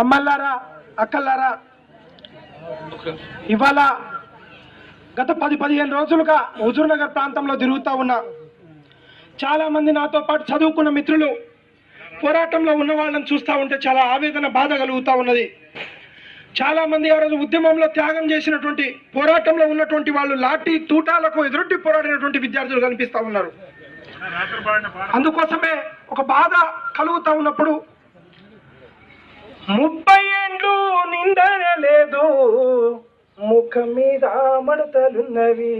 అమ్మల్లారా అక్కల్లారా? ఇవాళ గత పది పదిహేను రోజులుగా హుజూర్ నగర్ ప్రాంతంలో తిరుగుతూ ఉన్నా. చాలా మంది నాతో పాటు చదువుకున్న మిత్రులు పోరాటంలో ఉన్న వాళ్ళని చూస్తూ ఉంటే చాలా ఆవేదన బాధ కలుగుతూ ఉన్నది. చాలామంది ఆ రోజు ఉద్యమంలో త్యాగం చేసినటువంటి పోరాటంలో ఉన్నటువంటి వాళ్ళు లాఠీ తూటాలకు ఎదురొట్టి పోరాడినటువంటి విద్యార్థులు కనిపిస్తూ ఉన్నారు. అందుకోసమే ఒక బాధ కలుగుతూ ఉన్నప్పుడు ముప్పై ఏండ్లు నిండలేదు ముఖం మీద మడతలున్నవి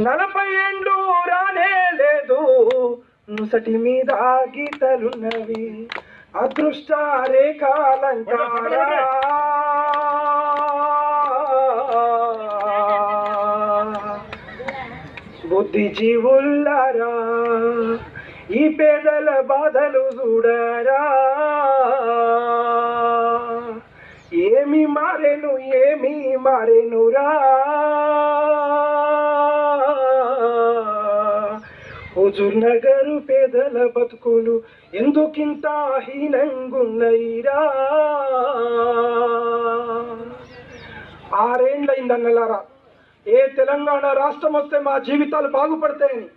నలభై ఏండ్లు రానే లేదు. నుసటి మీద గీతలున్నవి. అదృష్ట రేఖాలంటారా బుద్ధిజీవుల్లారా ఈ పేదల బాధలు చూడరా? ఏమి మారెను ఏమి మారెనురా? హుజూర్ నగరు పేదల బతుకులు ఎందుకింత హీనంగున్నయిరా? ఆరేండ్లైందన్నలారా ఏ తెలంగాణ రాష్ట్రం వస్తే మా జీవితాలు బాగుపడతాయని?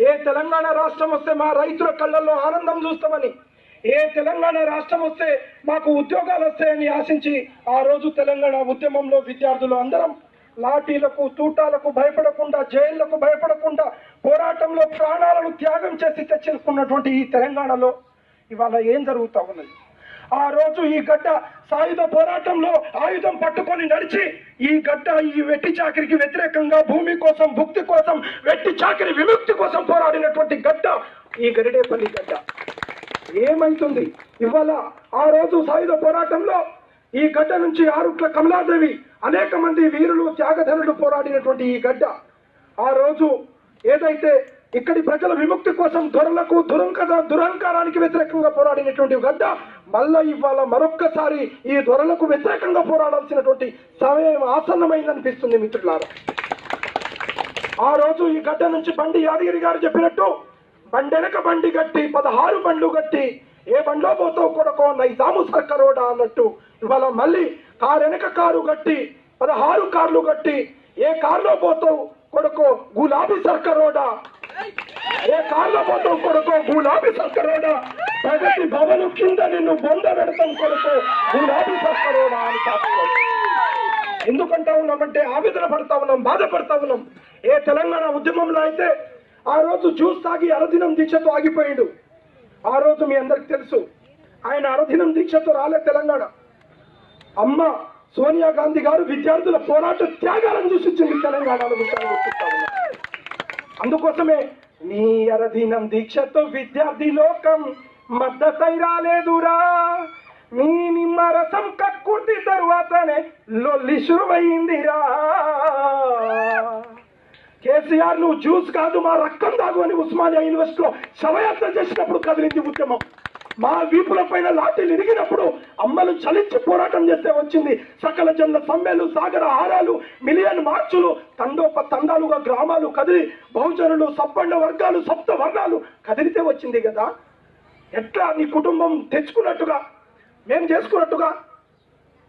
ఏ తెలంగాణ రాష్ట్రం వస్తే మా రైతుల కళ్ళల్లో ఆనందం చూస్తామని ఏ తెలంగాణ రాష్ట్రం వస్తే మాకు ఉద్యోగాలు వస్తాయని ఆశించి ఆ రోజు తెలంగాణ ఉద్యమంలో విద్యార్థులు అందరం లాఠీలకు తూటాలకు భయపడకుండా జైళ్ళకు భయపడకుండా పోరాటంలో ప్రాణాలను త్యాగం చేసి తెచ్చుకున్నటువంటి ఈ తెలంగాణలో ఇవాళ ఏం జరుగుతూ ఉన్నది? ఆ రోజు ఈ గడ్డ సాయుధ పోరాటంలో ఆయుధం పట్టుకొని నడిచి ఈ గడ్డ ఈ వెట్టి చాకరికి వ్యతిరేకంగా భూమి కోసం భుక్తి కోసం వెట్టి చాకరి విముక్తి కోసం పోరాడినటువంటి గడ్డ ఈ గరిడేపల్లి గడ్డ. ఏమైతుంది? ఇవాళ ఆ రోజు సాయుధ పోరాటంలో ఈ గడ్డ నుంచి ఆరుట్ల కమలాదేవి అనేక మంది వీరులు త్యాగధనులు పోరాడినటువంటి ఈ గడ్డ. ఆ రోజు ఏదైతే ఇక్కడి ప్రజల విముక్తి కోసం దొరలకు దురంకర దురహంకారానికి వ్యతిరేకంగా పోరాడినటువంటి గడ్డ మళ్ళా ఇవాళ మరొక్కసారి ఈ దొరలకు వ్యతిరేకంగా పోరాడాల్సినటువంటి సమయం ఆసన్నమైందనిపిస్తుంది మిత్రులారా. ఆ రోజు ఈ గడ్డ నుంచి బండి యాదగిరి గారు చెప్పినట్టు బండెనక బండి గట్టి పదహారు బండ్లు గట్టి ఏ బండ్లో పోతావు కొడకో నైజాము సర్కరోడా అన్నట్టు ఇవాళ మళ్ళీ కారు వెనక కారు గట్టి పదహారు కార్లు గట్టి ఏ కార్లో పోతావు కొడుకో గులాబీ సర్కరోడా ఏ కార్లో పోతావు కొడుకో గులాబీ సర్కరోడా ప్రగతి భవను కింద నిన్ను బొంద పెడతాం కొడుకో గులాబీ సర్కరోడా అని ఎందుకంటా ఉన్నామంటే ఆవేదన పడతా ఉన్నాం బాధపడతా ఉన్నాం. ఏ తెలంగాణ ఉద్యమంలో అయితే ఆ రోజు జ్యూస్ తాగి అరదినం దీక్షతో ఆగిపోయాడు. ఆ రోజు మీ అందరికి తెలుసు ఆయన అరదినం దీక్షతో రాలే తెలంగాణ. అమ్మ సోనియా గాంధీ గారు విద్యార్థుల పోరాట త్యాగాలను చూసించింది తెలంగాణలో అందుకోసమే నీ అరదినం దీక్షతో విద్యార్థి లోకం మద్దతై రాలేదురా నీ నిమ్మరసం కక్కుర్తి తరువాతనే లొల్లి శురువైందిరా కేసీఆర్ నువ్వు జ్యూస్ కాదు మా రక్తం తాగు అని ఉస్మానియా యూనివర్సిటీలో శవయాత్ర చేసినప్పుడు కదిలింది ఉద్యమం. మా వీపుల పైన లాఠీలు ఇరిగినప్పుడు అమ్మలు చలించి పోరాటం చేస్తే వచ్చింది. సకల జన్ల సమ్మెలు సాగర హారాలు మిలియన్ మార్చులు తండోప తండాలుగా గ్రామాలు కదిలి బహుజనులు సబ్బండ వర్గాలు సప్త వర్గాలు కదిలితే వచ్చింది కదా. ఎట్లా నీ కుటుంబం తెచ్చుకున్నట్టుగా మేము చేసుకున్నట్టుగా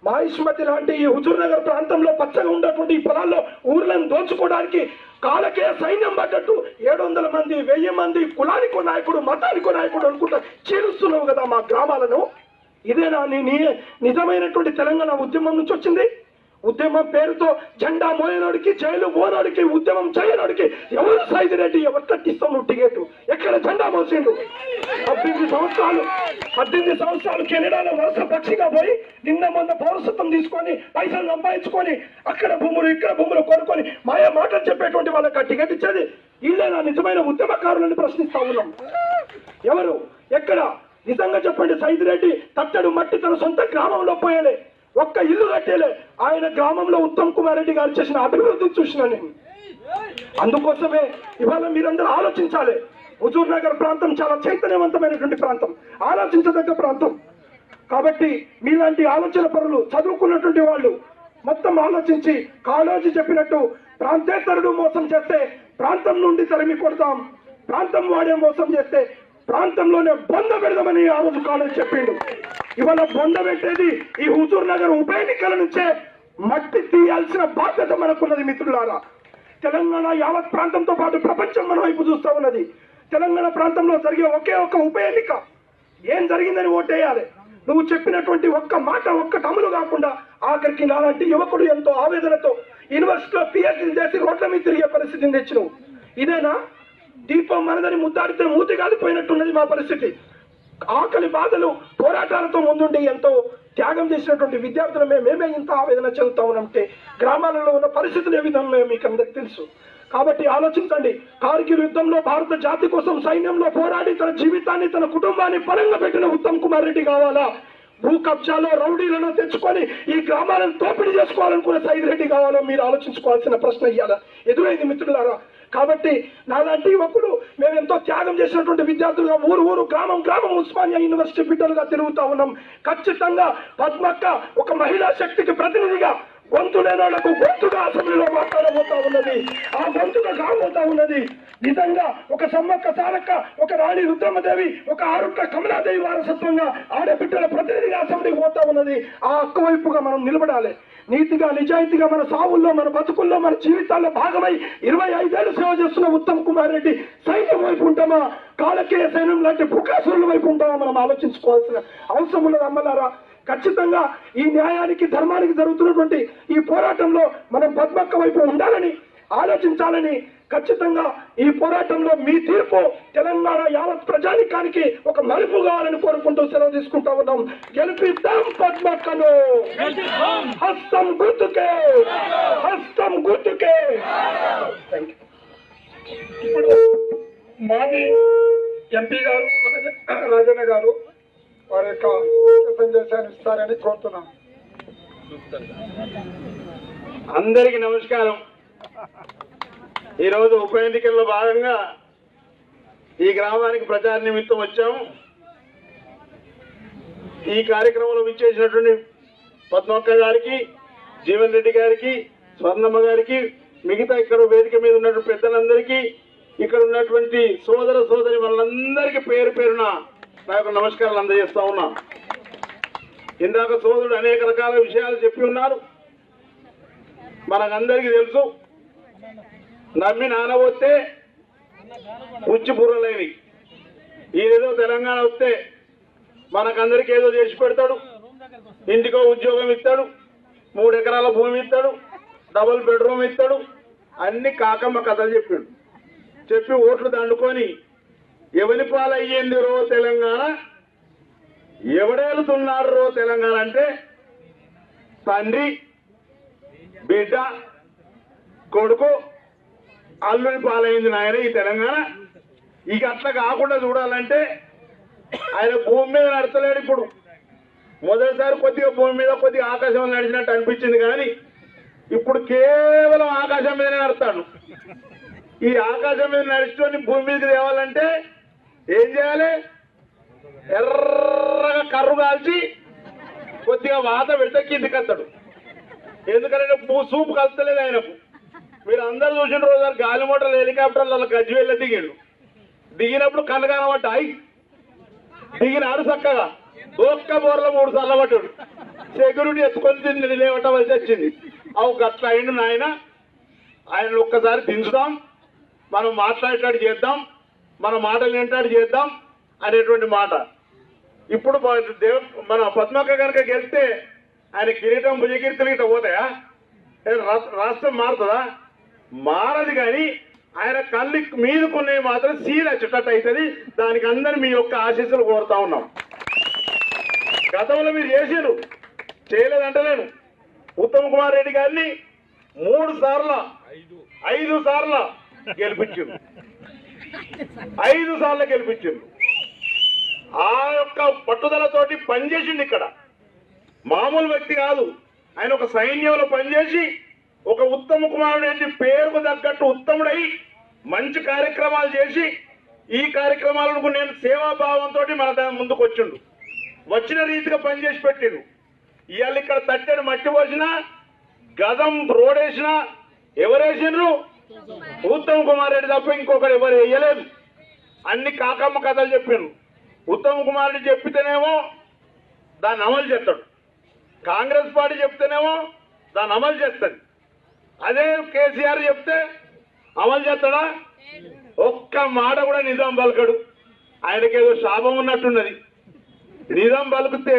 మాహిష్మతి లాంటి ఈ హుజూర్నగర్ ప్రాంతంలో పచ్చగా ఉన్నటువంటి ఈ పొలాల్లో ఊర్లను దోచుకోవడానికి కాలకే సైన్యం పడ్డట్టు ఏడు వందల మంది వెయ్యి మంది కులానికి నాయకుడు మతానికి నాయకుడు అనుకుంటా చీలుస్తున్నావు కదా మా గ్రామాలను. ఇదేనా నీ నిజమైనటువంటి తెలంగాణ ఉద్యమం నుంచి వచ్చింది? ఉద్యమం పేరుతో జెండా మోయనోడికి జైలు పోనోడికి ఉద్యమం చేయనోడికి ఎవరు సైజు రెడ్డి? ఎవరు కట్టిస్తావు నువ్వు టికెట్? ఎక్కడ జెండా మోసిండు? పద్దెనిమిది సంవత్సరాలు పద్దెనిమిది సంవత్సరాలు కెనడాలో వరుస పక్షిగా పోయి నిన్న మొన్న పౌరసత్వం తీసుకొని పైసలు సంపాదించుకొని అక్కడ భూములు ఇక్కడ భూములు కొనుక్కొని మాయ మాటలు చెప్పేటువంటి వాళ్ళకి ఆ టికెట్ ఇచ్చేది? వీళ్ళేనా నిజమైన ఉద్యమకారులని ప్రశ్నిస్తా ఉన్నాం. ఎవరు? ఎక్కడ? నిజంగా చెప్పండి సైజు రెడ్డి తట్టడు మట్టి తన సొంత గ్రామంలో పోయలే. ఒక్క ఇల్లు కట్టేలే. ఆయన గ్రామంలో ఉత్తమ్ కుమార్ రెడ్డి గారు చేసిన అభివృద్ధి చూసిన నేను. అందుకోసమే ఇవాళ మీరందరూ ఆలోచించాలి. హుజూర్ నగర్ ప్రాంతం చాలా చైతన్యవంతమైనటువంటి ప్రాంతం. ఆలోచించదగ్గ ప్రాంతం. కాబట్టి మీలాంటి ఆలోచన పరులు చదువుకున్నటువంటి వాళ్ళు మొత్తం ఆలోచించి కాళోజీ చెప్పినట్టు ప్రాంతేతరుడు మోసం చేస్తే ప్రాంతం నుండి తరిమి కొడతాం. ప్రాంతం వాడే మోసం చేస్తే ప్రాంతంలోనే బంద పెడదామని ఆ రోజు కాళోజీ చెప్పిండు. ఇవాళ బొండ పెట్టేది ఈ హుజూర్ నగర్ ఉప ఎన్నికల నుంచే మట్టి తీయాల్సిన బాధ్యత మనకున్నది మిత్రులారా. తెలంగాణ యావత్ ప్రాంతంతో పాటు ప్రపంచం మన వైపు చూస్తూ ఉన్నది. తెలంగాణ ప్రాంతంలో జరిగే ఒకే ఒక్క ఉప ఎన్నిక. ఏం జరిగిందని ఓటేయాలి నువ్వు చెప్పినటువంటి ఒక్క మాట ఒక్క అమలు కాకుండా ఆఖరికి నాలాంటి యువకుడు ఎంతో ఆవేదనతో యూనివర్సిటీలో పిహెచ్డీ చేసి రోడ్ల మీద తిరిగే పరిస్థితిని తెచ్చినావు. ఇదేనా? దీపం మనదని ముద్దాడితే మూతి కాలిపోయినట్టున్నది మా పరిస్థితి. ఆకలి బాధలు పోరాటాలతో ముందుండి ఎంతో త్యాగం చేసినటువంటి విద్యార్థులమే మేమే ఇంత ఆవేదన చెందుతా ఉన్నామంటే గ్రామాలలో ఉన్న పరిస్థితులు ఏ విధంగా మీకు అందరికి తెలుసు. కాబట్టి ఆలోచించండి. కార్గిల్ యుద్ధంలో భారత జాతి కోసం సైన్యంలో పోరాడి తన జీవితాన్ని తన కుటుంబాన్ని పరంగా పెట్టిన ఉత్తమ్ కుమార్ రెడ్డి కావాలా? భూ కబ్జాలో రౌడీలను తెచ్చుకొని ఈ గ్రామాలను తోపిడి చేసుకోవాలనుకున్న సైద్ రెడ్డి కావాలో? మీరు ఆలోచించుకోవాల్సిన ప్రశ్న ఇవ్వాలా ఎదురైంది మిత్రులారా. కాబట్టి నాలాంటి యువకులు ఎంతో త్యాగం చేసినటువంటి విద్యార్థులుగా ఊరు ఊరు గ్రామం గ్రామం ఉస్మానియా యూనివర్సిటీ బిడ్డలుగా తిరుగుతూ ఉన్నాం. ఖచ్చితంగా పద్మక్క ఒక మహిళా శక్తికి ప్రతినిధిగా గొంతు లేనోళ్ళకు గొంతుగా అసెంబ్లీలో మాట్లాడబోతా ఉన్నది. ఆ గొంతుగా కాబోతా ఉన్నది. నిజంగా ఒక సమ్మక్క సారక్క ఒక రాణి రుద్రమదేవి ఒక ఆరుక్క కమలాదేవి వారసత్వంగా ఆడబిడ్డల ప్రతినిధిగా అసెంబ్లీకి పోతా ఉన్నది. ఆ అక్క వైపుగా మనం నిలబడాలి. నీతిగా నిజాయితీగా మన సావుల్లో మన బతుకుల్లో మన జీవితాల్లో భాగమై ఇరవై ఐదేళ్ళు సేవ చేస్తున్న ఉత్తమ్ కుమార్ రెడ్డి సైన్యం వైపు ఉంటామా? కాలకేయ సైన్యం లాంటి బుకాసురుల వైపు ఉంటామా? మనం ఆలోచించుకోవాల్సిన అవసరం ఉన్నది అమ్మలారా. ఖచ్చితంగా ఈ న్యాయానికి ధర్మానికి జరుగుతున్నటువంటి ఈ పోరాటంలో మనం పద్మక్క వైపు ఉండాలని ఆలోచించాలని ఖచ్చితంగా ఈ పోరాటంలో మీ తీర్పు తెలంగాణ యావత్ ప్రజానికానికి ఒక మలుపు కావాలని కోరుకుంటూ సెలవు తీసుకుంటా ఉన్నాం. గెలిపిద్దాం పద్మక్కను. హస్తం గుర్తుకే. హస్తం గుర్తుకే. ఇప్పుడు మాజీ ఎంపీ గారు రాజన్న గారు వారి యొక్క సందేశాన్ని ఇస్తారని కోరుతున్నాం. అందరికి నమస్కారం. ఈరోజు ఉప ఎన్నికల్లో భాగంగా ఈ గ్రామానికి ప్రచార నిమిత్తం వచ్చాము. ఈ కార్యక్రమంలో విచ్చేసినటువంటి పద్మక్క గారికి జీవన్ రెడ్డి గారికి స్వర్ణమ్మ గారికి మిగతా ఇక్కడ వేదిక మీద ఉన్నటువంటి పెద్దలందరికీ ఇక్కడ ఉన్నటువంటి సోదర సోదరి వాళ్ళందరికీ పేరు పేరున నా యొక్క నమస్కారాలు అందజేస్తా ఉన్నా. ఇందాక సోదరుడు అనేక రకాల విషయాలు చెప్పి ఉన్నారు. మనకందరికీ తెలుసు. నమ్మి నానబోతే ఉచ్చి బుర్రలేని. ఈయనేదో తెలంగాణ వస్తే మనకందరికీ ఏదో చేసి పెడతాడు. ఇంటికో ఉద్యోగం ఇస్తాడు. మూడు ఎకరాల భూమి ఇస్తాడు. డబుల్ బెడ్రూమ్ ఇస్తాడు. అన్ని కాకమ్మ కథలు చెప్పాడు. చెప్పి ఓట్లు దండుకొని ఎవరి పాలయ్యింది రో తెలంగాణ? ఎవడేలుతున్నారు రో తెలంగాణ అంటే తండ్రి బిడ్డ కొడుకు అల్లుడి పాలైంది నాయన ఈ తెలంగాణ. ఇక అట్లా కాకుండా చూడాలంటే ఆయన భూమి మీద నడతలేడు ఇప్పుడు. మొదటిసారి కొద్దిగా భూమి మీద కొద్దిగా ఆకాశం నడిచినట్టు అనిపించింది కానీ ఇప్పుడు కేవలం ఆకాశం మీదనే నడతాడు ఈ ఆకాశం మీద నడుచుకొని భూమి మీదకి తేవాలంటే ఏం చేయాలి? ఎర్రగా కర్రు కాల్చి కొద్దిగా వాత పెడితే కిందికి వస్తాడు ఎందుకంటే సూపు కలుస్తలేదు ఆయనకు. మీరు అందరు చూసిన రోజు గాలి మోటార్లు హెలికాప్టర్లు గజ్జి వెళ్ళి దిగిండు. దిగినప్పుడు కన్ను కనబట్టాయి దిగినాడు చక్కగా. ఒక్క బోర్ల మూడు సార్లు పట్టాడు సెక్యూరిటీ ఎత్తుకొని తిని లేవటవలసి వచ్చింది అవు గట్ల అయిండు నాయన. ఆయన ఒక్కసారి దించుదాం. మనం మాట్లాడేటట్టు చేద్దాం. మన మాటలు వింటాడు చేద్దాం అనేటువంటి మాట. ఇప్పుడు మన దేవ మన పద్మక్క కనుక గెలిస్తే ఆయన కిరీటం భుజకీర్తులు ఇట్లా పోతాయా? ఏ రాష్ట్రం మారుతుందా? మారదు కానీ ఆయన కళ్ళు మీదకున్నవి మాత్రం సీల్ వచ్చేటట్టు అవుతుంది దానికి అందరు మీ యొక్క ఆశీస్సులు కోరుతా ఉన్నాం. గతంలో మీరు చేసారు చేయలేదంటలేను ఉత్తమ్ కుమార్ రెడ్డి గారిని మూడు సార్ల ఐదు. సార్ల గెలిపించారు ఐదు సార్లు గెలిపించారు ఆ యొక్క పట్టుదలతోటి పనిచేసిండు ఇక్కడ. మామూలు వ్యక్తి కాదు. ఆయన ఒక సైన్యంలో పనిచేసి ఒక ఉత్తమ కుమారుడు ఏంటి పేరుకు తగ్గట్టు ఉత్తముడై మంచి కార్యక్రమాలు చేసి ఈ కార్యక్రమాలకు నేను సేవాభావంతో మన దాని ముందుకు వచ్చిండు. వచ్చిన రీతిగా పనిచేసి పెట్టిండు. ఇవాళ ఇక్కడ తట్టెడు మట్టి పోసినా గదం రోడేసినా ఎవరేసిండ్రు ఉత్తమ్ కుమార్ రెడ్డి తప్ప ఇంకొకరు ఎవరు వేయలేదు. అన్ని కాకమ్మ కథలు చెప్పిండ్రు ఉత్తమ్ కుమార్ రెడ్డి చెప్పితేనేమో దాన్ని అమలు చేస్తాడు. కాంగ్రెస్ పార్టీ చెప్తేనేమో దాన్ని అమలు చేస్తుంది అదే కేసీఆర్ చెప్తే అమలు చేస్తాడా? ఒక్క మాట కూడా నిజాం పలకడు. ఆయనకేదో శాపం ఉన్నట్టున్నది. నిజాం పలుకుతే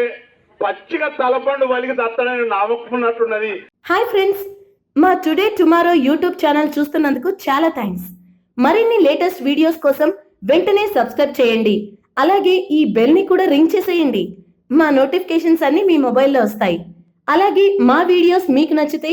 పచ్చిగా తలపండు వలికి దత్తడని నమ్మకున్నట్టున్నది హాయ్ ఫ్రెండ్స్ మా టుడే టుమారో యూట్యూబ్ ఛానల్ చూస్తున్నందుకు చాలా థ్యాంక్స్. మరిన్ని లేటెస్ట్ వీడియోస్ కోసం వెంటనే సబ్స్క్రైబ్ చేయండి. అలాగే ఈ బెల్ని కూడా రింగ్ చేసేయండి. మా నోటిఫికేషన్స్ అన్ని మీ మొబైల్లో వస్తాయి. అలాగే మా వీడియోస్ మీకు నచ్చితే